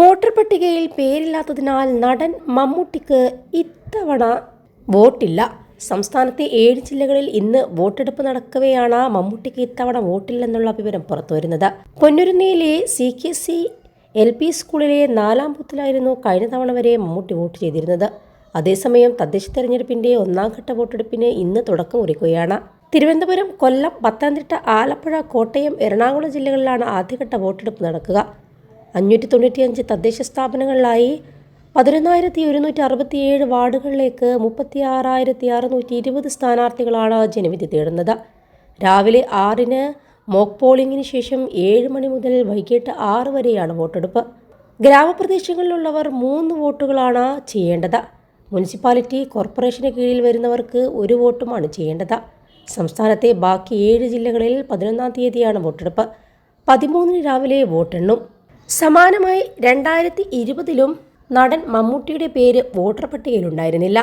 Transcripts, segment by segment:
Voter പട്ടികയിൽ പേരില്ലാത്തതിനാൽ നടൻ മമ്മൂട്ടിക്ക് ഇത്തവണ വോട്ടില്ല. സംസ്ഥാനത്തെ ഏഴ് ജില്ലകളിൽ ഇന്ന് വോട്ടെടുപ്പ് നടക്കവെയാണ് മമ്മൂട്ടിക്ക് ഇത്തവണ വോട്ടില്ലെന്നുള്ള വിവരം പുറത്തുവരുന്നത്. പൊന്നുരുന്നിയിലെ C K C L P സ്കൂളിലെ നാലാം ബൂത്തിലായിരുന്നു കഴിഞ്ഞ തവണ വരെ മമ്മൂട്ടി വോട്ട് ചെയ്തിരുന്നത്. അതേസമയം തദ്ദേശ തെരഞ്ഞെടുപ്പിന്റെ ഒന്നാം ഘട്ട വോട്ടെടുപ്പിന് ഇന്ന് തുടക്കം കുറിക്കുകയാണ് തിരുവനന്തപുരം കൊല്ലം പത്തനംതിട്ട ആലപ്പുഴ കോട്ടയം എറണാകുളം ജില്ലകളിലാണ് ആദ്യഘട്ട വോട്ടെടുപ്പ് നടക്കുക. അഞ്ഞൂറ്റി തൊണ്ണൂറ്റിയഞ്ച് തദ്ദേശ സ്ഥാപനങ്ങളിലായി പതിനൊന്നായിരത്തി ഒരുന്നൂറ്റി അറുപത്തിയേഴ് വാർഡുകളിലേക്ക് മുപ്പത്തി ആറായിരത്തി അറുന്നൂറ്റി ഇരുപത് സ്ഥാനാർത്ഥികളാണ് ജനവിധി തേടുന്നത്. രാവിലെ ആറിന് മോക്ക് പോളിംഗിന് ശേഷം ഏഴ് മണി മുതൽ വൈകിട്ട് ആറ് വരെയാണ് വോട്ടെടുപ്പ്. ഗ്രാമപ്രദേശങ്ങളിലുള്ളവർ മൂന്ന് വോട്ടുകളാണ് ചെയ്യേണ്ടത്. മുനിസിപ്പാലിറ്റി കോർപ്പറേഷന് കീഴിൽ വരുന്നവർക്ക് ഒരു വോട്ടുമാണ് ചെയ്യേണ്ടത്. സംസ്ഥാനത്തെ ബാക്കി ഏഴ് ജില്ലകളിൽ പതിനൊന്നാം തീയതിയാണ് വോട്ടെടുപ്പ്. പതിമൂന്നിന് രാവിലെ വോട്ടെണ്ണും. സമാനമായി രണ്ടായിരത്തി ഇരുപതിലും നടൻ മമ്മൂട്ടിയുടെ പേര് വോട്ടർ പട്ടികയിലുണ്ടായിരുന്നില്ല.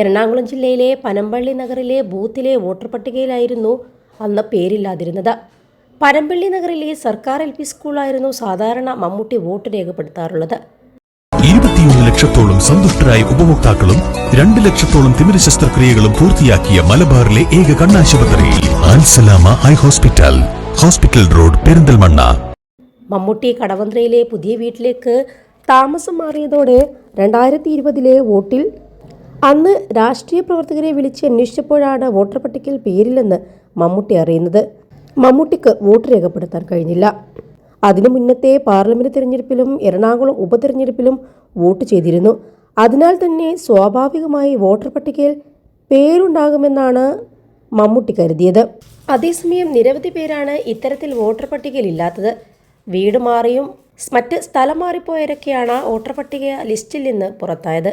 എറണാകുളം ജില്ലയിലെ പനമ്പള്ളി നഗറിലെ ബൂത്തിലെ വോട്ടർ പട്ടികയിലായിരുന്നു അന്ന് പേരില്ലാതിരുന്നത്. പനമ്പള്ളി നഗറിലെ സർക്കാർ എൽ പി സ്കൂളായിരുന്നു സാധാരണ മമ്മൂട്ടി വോട്ട് രേഖപ്പെടുത്താറുള്ളത്. ഇരുപത്തിയൊന്ന് ലക്ഷത്തോളം സന്തുഷ്ടരായ ഉപഭോക്താക്കളും രണ്ട് ലക്ഷത്തോളം തിമിര ശസ്ത്രക്രിയകളും പൂർത്തിയാക്കിയ മലബാറിലെ ഏക കണ്ണാശുപത്രി eye hospital hospital road Perinthalmanna. Mammootty കടവന്ത്രയിലെ പുതിയ വീട്ടിലേക്ക് താമസം മാറിയതോടെ രണ്ടായിരത്തി ഇരുപതിലെ വോട്ടിൽ അന്ന് രാഷ്ട്രീയ പ്രവർത്തകരെ വിളിച്ച് അന്വേഷിച്ചപ്പോഴാണ് വോട്ടർ പട്ടികയിൽ പേരില്ലെന്ന് മമ്മൂട്ടി അറിയുന്നത്. മമ്മൂട്ടിക്ക് വോട്ട് രേഖപ്പെടുത്താൻ കഴിഞ്ഞില്ല. അതിനു മുന്നത്തെ പാർലമെന്റ് തിരഞ്ഞെടുപ്പിലും എറണാകുളം ഉപതെരഞ്ഞെടുപ്പിലും വോട്ട് ചെയ്തിരുന്നു. അതിനാൽ തന്നെ സ്വാഭാവികമായി വോട്ടർ പട്ടികയിൽ പേരുണ്ടാകുമെന്നാണ് മമ്മൂട്ടി കരുതിയത്. അതേസമയം നിരവധി പേരാണ് ഇത്തരത്തിൽ വോട്ടർ പട്ടികയിൽ ഇല്ലാത്തത്. വീട് മാറിയും മറ്റ് സ്ഥലം മാറിപ്പോയവരൊക്കെയാണ് വോട്ടർ പട്ടിക ലിസ്റ്റിൽ നിന്ന് പുറത്തായത്.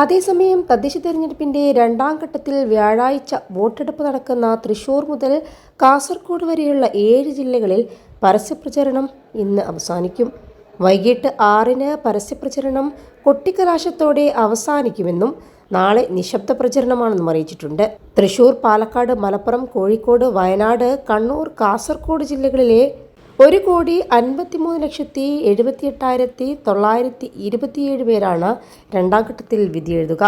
അതേസമയം തദ്ദേശ തെരഞ്ഞെടുപ്പിന്റെ രണ്ടാം ഘട്ടത്തിൽ വ്യാഴാഴ്ച വോട്ടെടുപ്പ് നടക്കുന്ന തൃശൂർ മുതൽ കാസർഗോഡ് വരെയുള്ള ഏഴ് ജില്ലകളിൽ പരസ്യപ്രചരണം ഇന്ന് അവസാനിക്കും. വൈകിട്ട് ആറിന് പരസ്യപ്രചരണം കൊട്ടിക്കലാശത്തോടെ അവസാനിക്കുമെന്നും നാളെ നിശബ്ദ പ്രചരണമാണെന്നും അറിയിച്ചിട്ടുണ്ട്. തൃശൂർ പാലക്കാട് മലപ്പുറം കോഴിക്കോട് വയനാട് കണ്ണൂർ കാസർഗോഡ് ജില്ലകളിലെ ഒരു കോടി അൻപത്തിമൂന്ന് ലക്ഷത്തി എഴുപത്തിയെട്ടായിരത്തി തൊള്ളായിരത്തി ഇരുപത്തിയേഴ് പേരാണ് രണ്ടാം ഘട്ടത്തിൽ വിധിയെഴുതുക